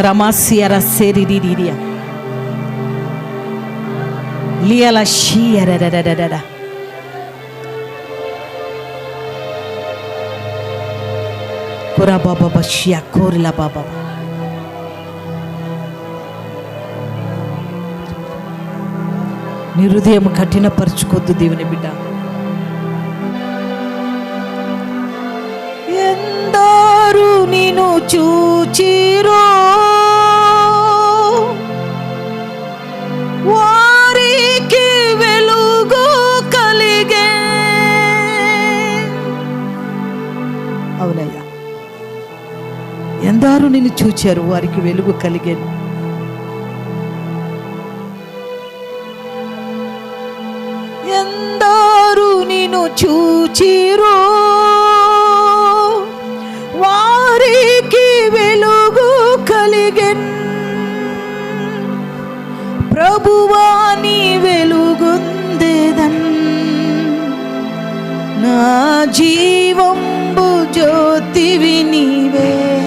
రమాసియర సెరిరిరియా లియల షియరరరరర కురా బాబా షియా కోరిలా బాబా నీ హృదయం కఠినపరుచుకోద్దు దేవుని బిడ్డ ఎందరు నిన్ను చూచిరో వారికి వెలుగు కలిగే. అవునయ్యా. ఎందరు నిన్ను చూచారు వారికి వెలుగు కలిగే. ఎందరు నిన్ను చూచిరో. జీవంబు జ్యోతివి నీవే.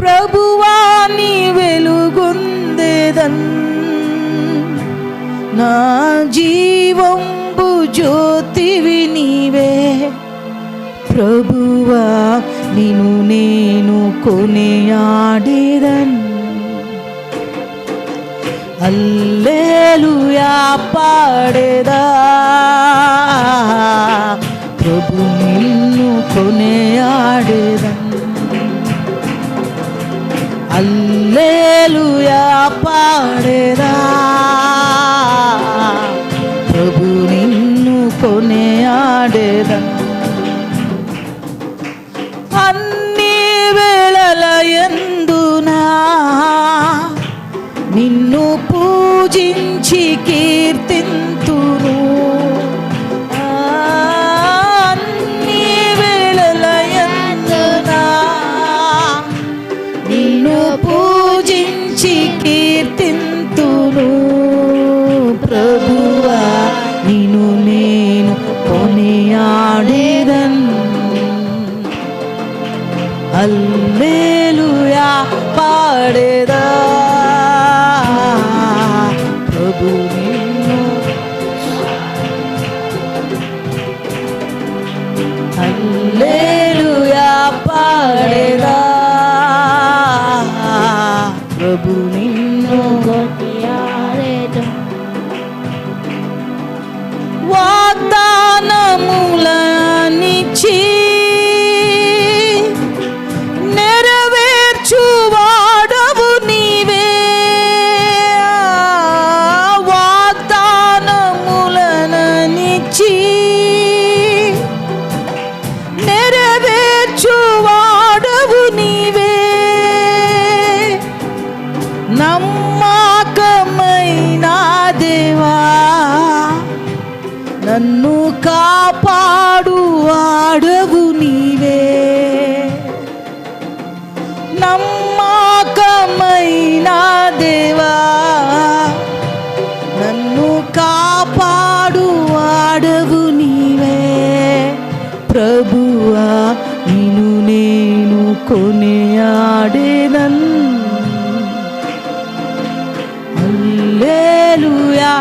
ప్రభువాని వెలుగుందేదన్. నా జీవంబు జ్యోతివి నీవే. ప్రభువా నిను నేను కొనియాడేదన్. అల్లేలుయా పాడేదా. ప్రభు నిన్ను కొనియాడేదన్ అల్లేలుయా పాడేదా ప్రభు నిన్ను కొనియాడేదా అన్ని వేళల ఎందునా? నిన్ను పూజించి కీర్తి అల్లేలుయా పాడేదా? ప్రభు నిన్ను అల్లేలుయా పాడేదా? ప్రభు నిన్ను ఆడవు నీవే. ప్రభువా నిను నేను కొనియాడేదన్. అల్లేలుయా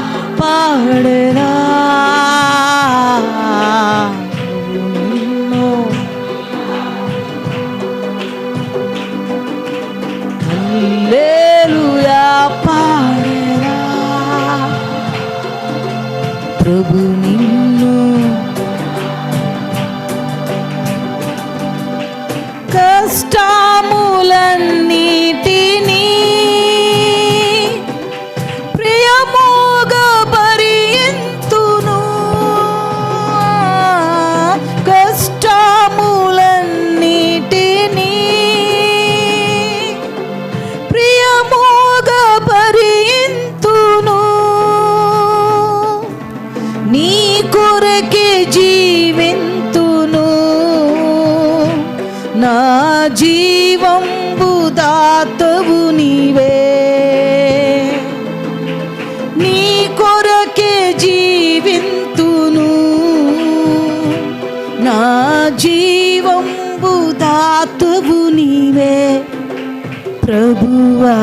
కష్టములన్నిటినీ జీవంబు దాతవు నీవే. నీ కొరకే జీవింతును. నా జీవంబు దాతవు నీవే. ప్రభువా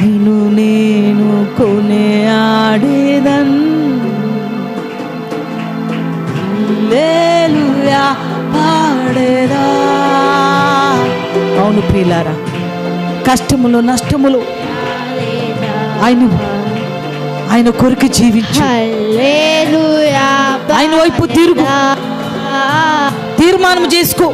నిన్ను నేను కొనే ఆడేదన్ హల్లెలూయా పాడేదా. అవును ప్రియులారా. కష్టములు నష్టములు ఆయన ఆయన కొరకు జీవించు. ఆయన వైపు తిరుగు. తీర్మానం చేసుకో.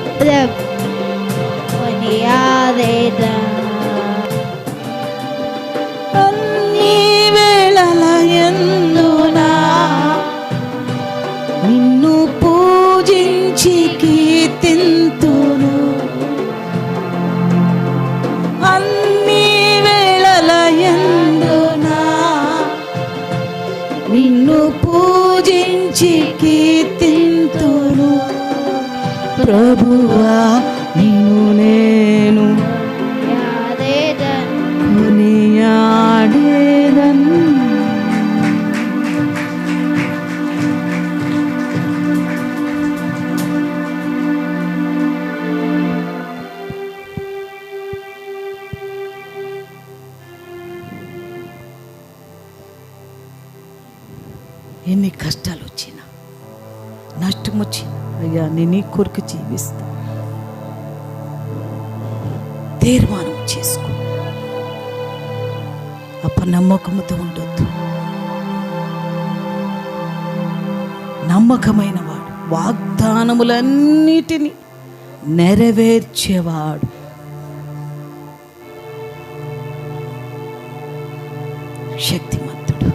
నిన్ను పూజించి కీర్తింతురు. ప్రభువా నిన్ను వచ్చినా అయ్యా నేను నీ కొరకు జీవిస్తా. తీర్మానం చేసుకో. అపనమ్మకముతో ఉండొద్దు. నమ్మకమైన వాడు వాగ్దానములన్నిటినీ నెరవేర్చేవాడు. శక్తిమంతుడు.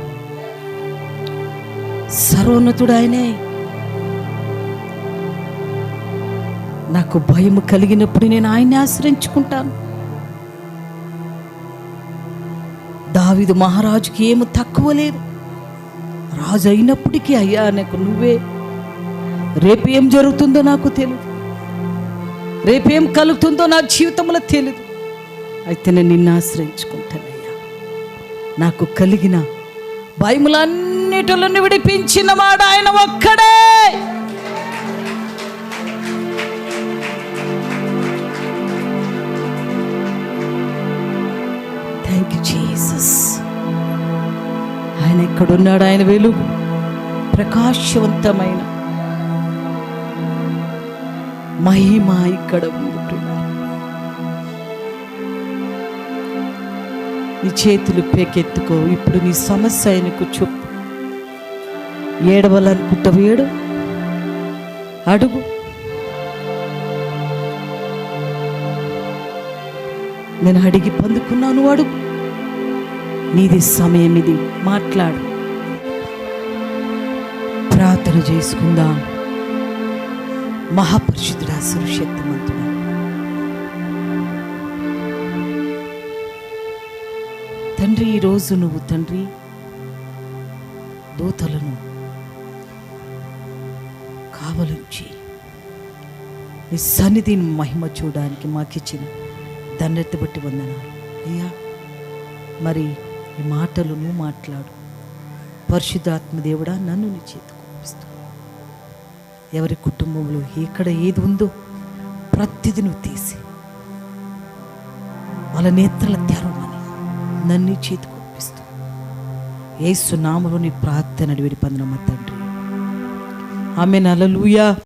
సర్వోన్నతుడు ఆయనే. నాకు భయం కలిగినప్పుడు నేను ఆయన్ని ఆశ్రయించుకుంటాను. దావిదు మహారాజుకి ఏమి తక్కువ లేదు. రాజు అయినప్పటికీ అయ్యా నాకు నువ్వే. రేపు ఏం జరుగుతుందో నాకు తెలియదు రేపేం కలుగుతుందో నా జీవితంలో తెలియదు అయితే నేను నిన్ను ఆశ్రయించుకుంటానయ్యా నాకు కలిగిన భయములన్నిటిలో విడిపించిన వాడు ఆయన ఒక్కడే. థ్యాంక్ యూ జీసస్ ఆయన ఎక్కడున్నాడు? ఆయన వెలుగు ప్రకాశవంతమైన మహిమ ఇక్కడ ఉంది నీ చేతులు పేకెత్తుకో. ఇప్పుడు నీ సమస్య ఆయనకు చెప్పు. ఏడవలనుకుంటావు? ఏడు. అడుగు. నేను అడిగి పొందుకున్నాను వాడు. నీది సమయం ఇది. మాట్లాడు. ప్రార్థన చేసుకుందాం. మహాపరిశుద్ధుడా సురశక్తిమంతుడా తండ్రి ఈరోజు నువ్వు తండ్రి దూతలను కావలించి నీ సన్నిధిని మహిమ చూడడానికి మాకిచ్చిన దండెత్తబట్టి వందనాలు. అయ్యా మరి ఈ మాటలు నువ్వు మాట్లాడు. పరిశుద్ధాత్మ దేవుడా నన్ను నీ చేతికి ఎవరి కుటుంబంలో ఎక్కడ ఏది ఉందో ప్రతిది నువ్వు తీసి. వాళ్ళ నేత్రల తెరవమని నన్ను నీ చేతికి ఒప్పిస్తూ సునామలోని నామలో ప్రార్థన విడి పొందిన మా తండ్రి. ఆమె నలలుయా